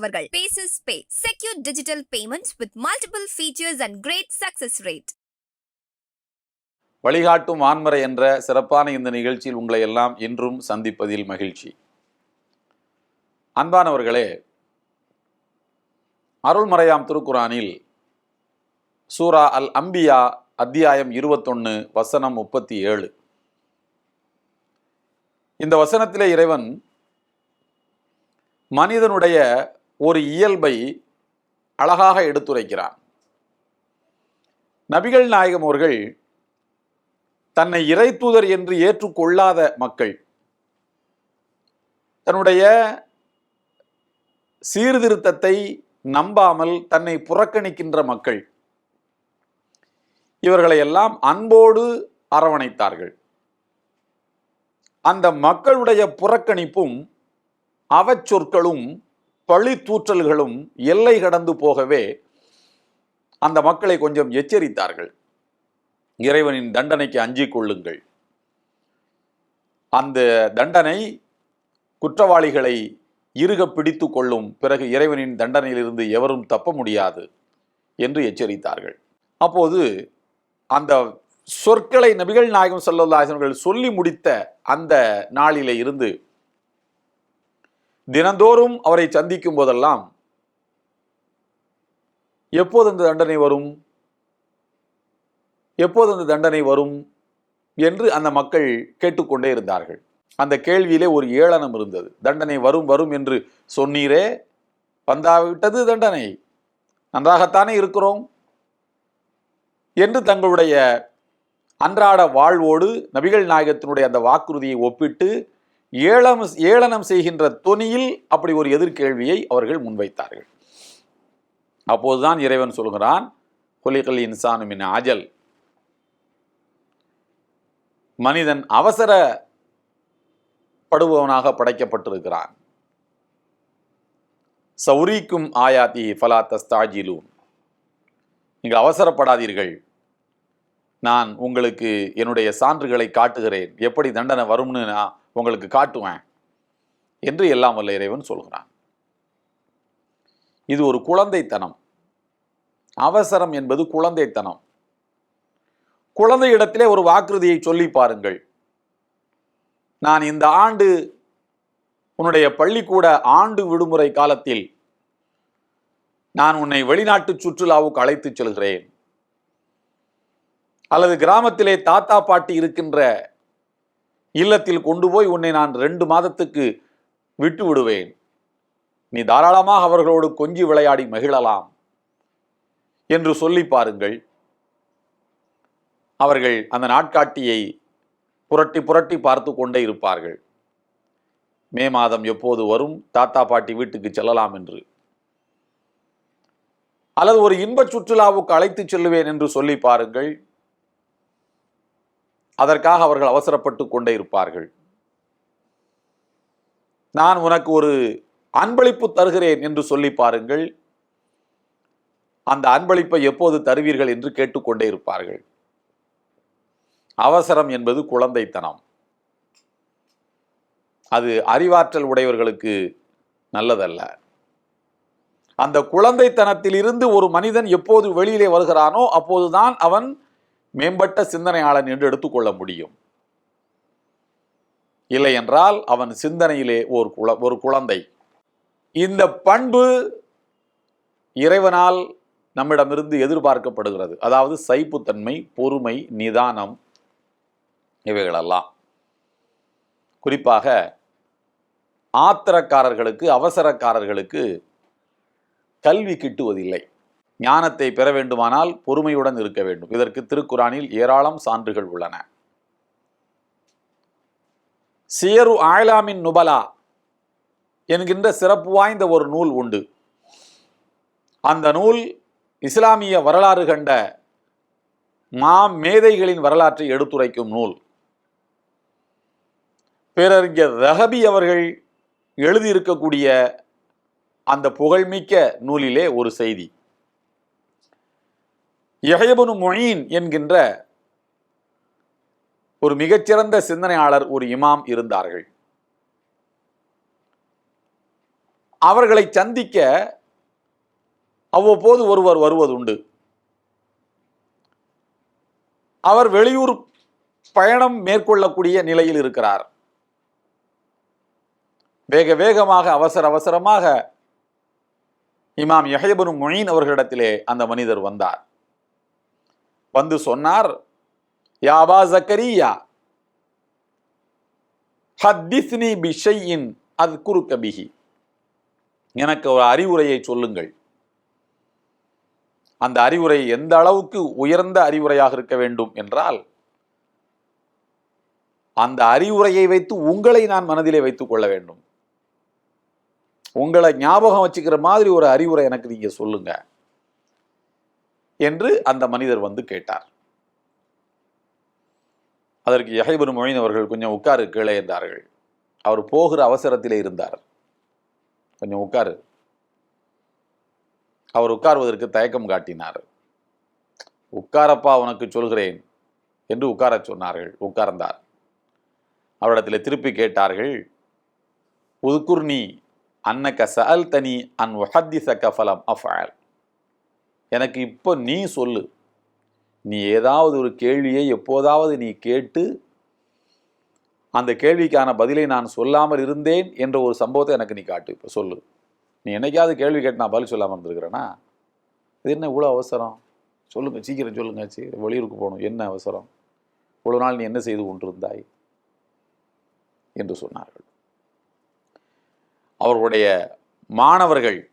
உங்களுக்கு bases pay secure digital payments with multiple features and great success rate வழிகாட்டும் வான்முறை என்ற சிறப்பான இந்த நிகழ்ச்சியில் உங்களை எல்லாம் இன்றும் சந்திப்பதில் மகிழ்ச்சி. அன்பானவர்களே அருள்மறையாம் திருக்குறானில் சூரா அல் அம்பியா அத்தியாயம் இருபத்தொன்று வசனம் முப்பத்தி ஏழு. இந்த வசனத்திலே இறைவன் மனிதனுடைய ஒரு இயல்பை அழகாக எடுத்துரைக்கிறார். நபிகள் நாயகம் அவர்கள் தன்னை இறைத்தூதர் என்று ஏற்றுக்கொள்ளாத மக்கள் தன்னுடைய சீர்திருத்தத்தை நம்பாமல் தன்னை புறக்கணிக்கின்ற மக்கள் இவர்களை எல்லாம் அன்போடு அரவணைத்தார்கள். அந்த மக்களுடைய புறக்கணிப்பும் அவச்சொற்களும் பழி தூற்றல்களும் எல்லை கடந்து போகவே அந்த மக்களை கொஞ்சம் எச்சரித்தார்கள். இறைவனின் தண்டனைக்கு அஞ்சிக் கொள்ளுங்கள். அந்த தண்டனை குற்றவாளிகளை இறுக பிடித்து கொள்ளும் பிறகு இறைவனின் தண்டனையிலிருந்து எவரும் தப்ப முடியாது என்று எச்சரித்தார்கள். அப்போது அந்த சொற்களை நபிகள் நாயகம் சல்லல்லாஹர்கள் சொல்லி முடித்த அந்த நாளிலே இருந்து தினந்தோறும் அவரை சந்திக்கும் போதெல்லாம் எப்போது அந்த தண்டனை வரும்? எப்போது அந்த தண்டனை வரும்? என்று அந்த மக்கள் கேட்டுக்கொண்டே இருந்தார்கள். அந்த கேள்வியிலே ஒரு ஏளனம் இருந்தது. தண்டனை வரும் வரும் என்று சொன்னீரே வந்தாவிட்டது தண்டனை. நன்றாகத்தானே இருக்கிறோம் என்று தங்களுடைய அன்றாட வாழ்வோடு நபிகள் நாயகத்தினுடைய அந்த வாக்குறுதியை ஒப்பிட்டு ஏளம் ஏளனம் செய்கின்ற தொனியில் அப்படி ஒரு எதிர்கேள்வியை அவர்கள் முன்வைத்தார்கள். அப்போதுதான் இறைவன் சொல்கிறான் கொலிகல் இன்சானுமின் ஆஜல் மனிதன் அவசர படுபவனாக படைக்கப்பட்டிருக்கிறான். சௌரிக்கும் ஆயாத்தி ஃபலா தஸ்தாஜிலூன். நீங்கள் அவசரப்படாதீர்கள். நான் உங்களுக்கு என்னுடைய சான்றுகளை காட்டுகிறேன். எப்படி தண்டனை வரும்னு நான் உங்களுக்கு காட்டுவேன் என்று எல்லாம் வல்ல இறைவன் சொல்கிறான். இது ஒரு குழந்தைத்தனம். அவசரம் என்பது குழந்தைத்தனம். குழந்தை இடத்திலே ஒரு வாக்குறுதியை சொல்லி பாருங்கள். நான் இந்த ஆண்டு உன்னுடைய பள்ளிக்கூட ஆண்டு விடுமுறை காலத்தில் நான் உன்னை வெளிநாட்டு சுற்றுலாவுக்கு அழைத்துச் செல்கிறேன். அல்லது கிராமத்திலே தாத்தா பாட்டி இருக்கின்ற இல்லத்தில் கொண்டு போய் உன்னை நான் ரெண்டு மாதத்துக்கு விட்டு விடுவேன். நீ தாராளமாக அவர்களோடு கொஞ்சி விளையாடி மகிழலாம் என்று சொல்லி பாருங்கள். அவர்கள் அந்த நாட்காட்டியை புரட்டி புரட்டி பார்த்து கொண்டே இருப்பார்கள். மே மாதம் எப்போது வரும்? தாத்தா பாட்டி வீட்டுக்கு செல்லலாம் என்று. அல்லது ஒரு இன்பச் சுற்றுலாவுக்கு அழைத்துச் செல்லுவேன் என்று சொல்லி பாருங்கள். அதற்காக அவர்கள் அவசரப்பட்டு கொண்டே இருப்பார்கள். நான் உனக்கு ஒரு அன்பளிப்பு தருகிறேன் என்று சொல்லி பாருங்கள். அந்த அன்பளிப்பை எப்போது தருவீர்கள் என்று கேட்டுக்கொண்டே இருப்பார்கள். அவசரம் என்பது குழந்தைத்தனம். அது அறிவாற்றல் உடையவர்களுக்கு நல்லதல்ல. அந்த குழந்தைத்தனத்தில் இருந்து ஒரு மனிதன் எப்போது வெளியிலே வருகிறானோ அப்போதுதான் அவன் மேம்பட்ட சிந்தனையாளன் என்று எடுத்துக்கொள்ள முடியும். இல்லை என்றால் அவன் சிந்தனையிலே ஒரு குழ ஒரு குழந்தை. இந்த பண்பு இறைவனால் நம்மிடமிருந்து எதிர்பார்க்கப்படுகிறது. அதாவது சைப்புத்தன்மை பொறுமை நிதானம் இவைகளெல்லாம். குறிப்பாக ஆத்திரக்காரர்களுக்கு அவசரக்காரர்களுக்கு கல்வி கிட்டுவதில்லை. ஞானத்தை பெற வேண்டுமானால் பொறுமையுடன் இருக்க வேண்டும். இதற்கு திருக்குறானில் ஏராளம் சான்றுகள் உள்ளன. சியரு ஆயலாமின் நுபலா என்கின்ற சிறப்பு வாய்ந்த ஒரு நூல் உண்டு. அந்த நூல் இஸ்லாமிய வரலாறு கண்ட மா மேதைகளின் வரலாற்றை எடுத்துரைக்கும் நூல். பேரறிஞர் ரஹபி அவர்கள் எழுதியிருக்கக்கூடிய அந்த புகழ்மிக்க நூலிலே ஒரு செய்தி. யஹயபனு மொயின் என்கின்ற ஒரு மிகச்சிறந்த சிந்தனையாளர் ஒரு இமாம் இருந்தார்கள். அவர்களை சந்திக்க அவ்வப்போது ஒருவர் வருவதுண்டு. அவர் வெளியூர் பயணம் மேற்கொள்ளக்கூடிய நிலையில் இருக்கிறார். வேக வேகமாக அவசர அவசரமாக இமாம் யஹயபனு மொயின் அவர்களிடத்திலே அந்த மனிதர் வந்தார். வந்து சொன்னார் யாவா ஜக்கரியா ஹத்திஸ்னி பிஷையின் அது குறுக்க பிஹி. எனக்கு ஒரு அறிவுரையை சொல்லுங்கள். அந்த அறிவுரை எந்த அளவுக்கு உயர்ந்த அறிவுரையாக இருக்க வேண்டும் என்றால் அந்த அறிவுரையை வைத்து உங்களை நான் மனதிலே வைத்துக் கொள்ள வேண்டும். உங்களை ஞாபகம் வச்சுக்கிற மாதிரி ஒரு அறிவுரை எனக்கு நீங்க சொல்லுங்க. என்று அந்த மனிதர் வந்து கேட்டார். அதற்கு யஹைபனு மொழின் அவர்கள் கொஞ்சம் உட்காரு கீழே என்றார்கள். அவர் போகிற அவசரத்திலே இருந்தார். கொஞ்சம் உட்காரு. அவர் உட்காருவதற்கு தயக்கம் காட்டினார். உட்காரப்பா உனக்கு சொல்கிறேன் என்று உட்காரச் சொன்னார்கள். உட்கார்ந்தார். அவரிடத்தில் திருப்பி கேட்டார்கள் உதுக்குர்னி அன்னக்க சஅல் தனி அன் உஹத்திச கஃபலம் அஃபால் எனக்கு இப்போ நீ சொல்லு. நீ ஏதாவது ஒரு கேள்வியை எப்போதாவது நீ கேட்டு அந்த கேள்விக்கான பதிலை நான் சொல்லாமல் இருந்தேன் என்ற ஒரு சம்பவத்தை எனக்கு நீ காட்டு. இப்போ சொல்லு. நீ என்னைக்காவது கேள்வி கேட்டு நான் பதில் சொல்லாமல் இருந்திருக்கிறேனா? இது என்ன இவ்வளோ அவசரம்? சொல்லுங்கள் சீக்கிரம் சொல்லுங்க சரி வெளியூருக்கு போகணும். என்ன அவசரம்? இவ்வளோ நாள் நீ என்ன செய்து கொண்டிருந்தாய்? என்று சொன்னார்கள். அவர்களுடைய மாணவர்கள்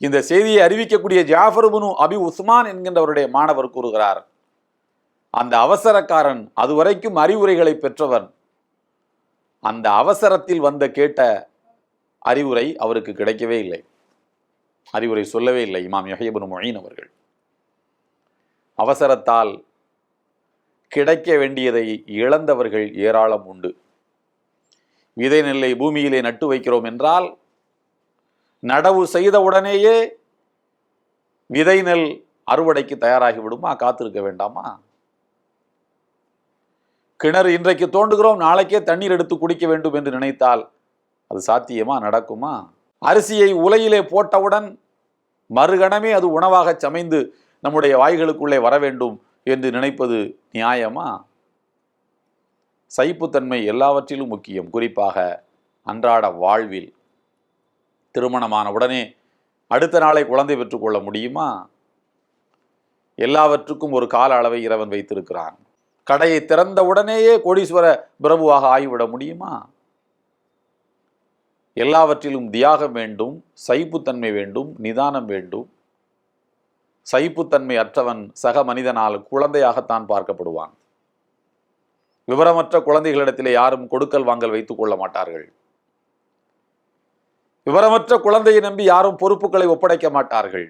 இந்த செய்தியை அறிவிக்கக்கூடிய ஜாஃபருபுனு அபி உஸ்மான் என்கின்றவருடைய மாணவர் கூறுகிறார் அந்த அவசரக்காரன் அதுவரைக்கும் அறிவுரைகளை பெற்றவன். அந்த அவசரத்தில் வந்த கேட்ட அறிவுரை அவருக்கு கிடைக்கவே இல்லை. அறிவுரை சொல்லவே இல்லை இமாம் யஹியபுன் மொயின் அவர்கள். அவசரத்தால் கிடைக்க வேண்டியதை இழந்தவர்கள் ஏராளம் உண்டு. விதை நெல்லை பூமியிலே நட்டு வைக்கிறோம் என்றால் நடவு செய்த உடனேயே விதை நெல் அறுவடைக்கு தயாராகி விடுமா காத்திருக்க வேண்டாமா? கிணறு இன்றைக்கு தோண்டுகிறோம் நாளைக்கே தண்ணீர் எடுத்து குடிக்க வேண்டும் என்று நினைத்தால் அது சாத்தியமா? நடக்குமா? அரிசியை உலையிலே போட்டவுடன் மறுகணமே அது உணவாக சமைந்து நம்முடைய வாய்களுக்குள்ளே வர வேண்டும் என்று நினைப்பது நியாயமா? சகிப்புத்தன்மை எல்லாவற்றிலும் முக்கியம். குறிப்பாக அன்றாட வாழ்வில் திருமணமான உடனே அடுத்த நாளை குழந்தை பெற்றுக்கொள்ள முடியுமா? எல்லாவற்றுக்கும் ஒரு கால அளவை இறைவன் வைத்திருக்கிறான். கடையை திறந்த உடனேயே கோடீஸ்வர பிரபுவாக ஆகிவிட முடியுமா? எல்லாவற்றிலும் தியாகம் வேண்டும் சைப்புத்தன்மை வேண்டும் நிதானம் வேண்டும். சைப்புத்தன்மை அற்றவன் சக மனிதனால் குழந்தையாகத்தான் பார்க்கப்படுவான். விவரமற்ற குழந்தைகளிடத்திலே யாரும் கொடுக்கல் வாங்கல் வைத்துக் கொள்ள மாட்டார்கள். விவரமற்ற குழந்தையை நம்பி யாரும் பொறுப்புகளை ஒப்படைக்க மாட்டார்கள்.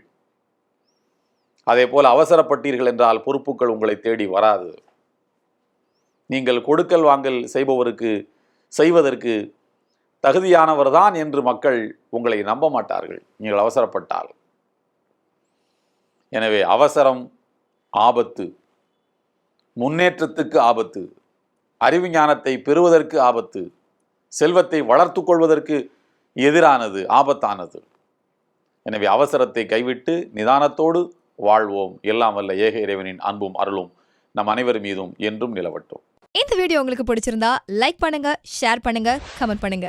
அதே போல அவசரப்பட்டீர்கள் என்றால் பொறுப்புகள் உங்களை தேடி வராது. நீங்கள் கொடுக்கல் வாங்கல் செய்பவருக்கு செய்வதற்கு தகுதியானவர்தான் என்று மக்கள் உங்களை நம்ப மாட்டார்கள். நீங்கள் அவசரப்பட்டால். எனவே அவசரம் ஆபத்து முன்னேற்றத்துக்கு ஆபத்து அறிவு ஞானத்தை பெறுவதற்கு ஆபத்து செல்வத்தை வளர்த்து கொள்வதற்கு எதிரானது ஆபத்தானது. எனவே அவசரத்தை கைவிட்டு நிதானத்தோடு வாழ்வோம். எல்லாம் வல்ல ஏக இறைவனின் அன்பும் அருளும் நம் அனைவர் மீதும் என்றும் நிலவட்டும். இந்த வீடியோ உங்களுக்கு பிடிச்சிருந்தா லைக் பண்ணுங்க ஷேர் பண்ணுங்க கமெண்ட் பண்ணுங்க.